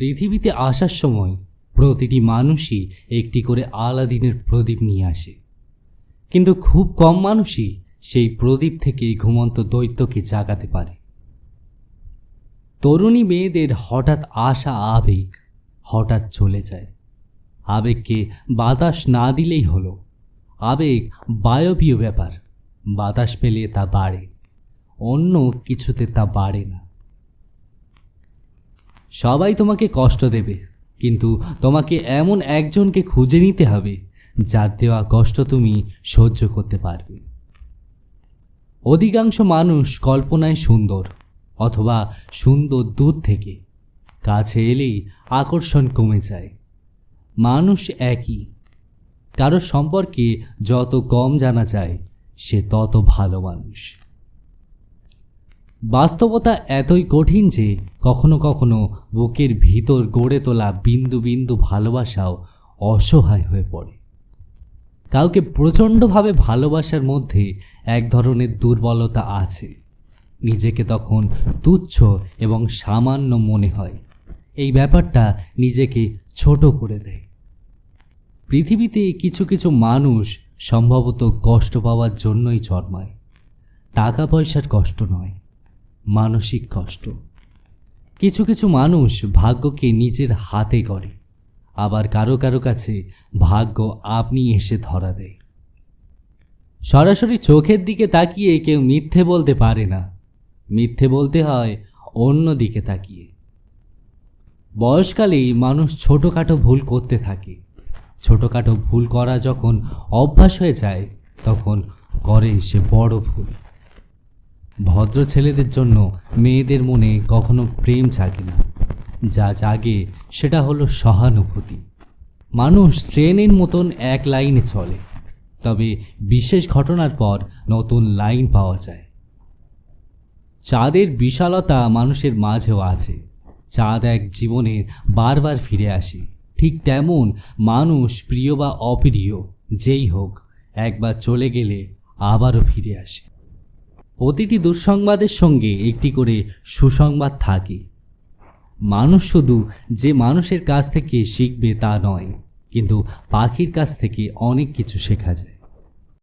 পৃথিবীতে আসার সময় প্রতিটি মানুষই একটি করে আলাদিনের প্রদীপ নিয়ে আসে। কিন্তু খুব কম মানুষই সেই প্রদীপ থেকে ঘুমন্ত দৈত্যকে জাগাতে পারে। তরুণী মেয়েদের হঠাৎ আসা আবেগ হঠাৎ চলে যায়। আবেগকে বাতাস না দিলেই হলো। আবেগ বায়বীয় ব্যাপার। বাতাস পেলে তা বাড়ে। অন্য কিছুতে তা বাড়ে না। সবাই তোমাকে কষ্ট দেবে, কিন্তু তোমাকে এমন একজনকে খুঁজে নিতে হবে, যার দেওয়া কষ্ট তুমি সহ্য করতে পারবে। অধিকাংশ মানুষ কল্পনায় সুন্দর অথবা সুন্দর দূর থেকে, কাছে এলেই আকর্ষণ কমে যায়। মানুষ একই, কারও সম্পর্কে যত কম জানা যায়, সে তত ভালো মানুষ। বাস্তবতা এতই কঠিন যে কখনো কখনো বুকের ভিতর গড়ে তোলা বিন্দু বিন্দু ভালোবাসাও অসহায় হয়ে পড়ে। কাউকে প্রচণ্ডভাবে ভালোবাসার মধ্যে এক ধরনের দুর্বলতা আছে। নিজেকে তখন তুচ্ছ এবং সামান্য মনে হয়। এই ব্যাপারটা নিজেকে ছোট করে দেয়। পৃথিবীতে কিছু কিছু মানুষ সম্ভবত কষ্ট পাওয়ার জন্যই জন্মায়। টাকা পয়সার কষ্ট নয়। মানসিক কষ্ট। কিছু কিছু মানুষ ভাগ্যকে নিজের হাতে গড়ে আবার কারও কারও কাছে ভাগ্য আপনি এসে ধরা দেয়। সরাসরি চোখের দিকে তাকিয়ে কেউ মিথ্যে বলতে পারে না। মিথ্যে বলতে হয় অন্য দিকে তাকিয়ে। বয়সকালেই মানুষ ছোটোখাটো ভুল করতে থাকে। ছোটোখাটো ভুল করা যখন অভ্যাস হয়ে যায়, তখন করে সে বড় ভুল। ভদ্র ছেলেদের জন্য মেয়েদের মনে কখনো প্রেম জাগে না। যা জাগে সেটা হলো সহানুভূতি। মানুষ ট্রেনের মতন এক লাইনে চলে, তবে বিশেষ ঘটনার পর নতুন লাইন পাওয়া যায়। চাঁদের বিশালতা মানুষের মাঝেও আছে। চাঁদ এক জীবনে বারবার ফিরে আসে। ঠিক তেমন মানুষ প্রিয় বা অপ্রিয়, যেই হোক, একবার চলে গেলে আবারও ফিরে আসে। প্রতিটি দুঃসংবাদের সঙ্গে একটি করে সুসংবাদ থাকে। মানুষ শুধু যে মানুষের কাছ থেকে শিখবে তা নয়, কিন্তু পাখির কাছ থেকে অনেক কিছু শেখা যায়।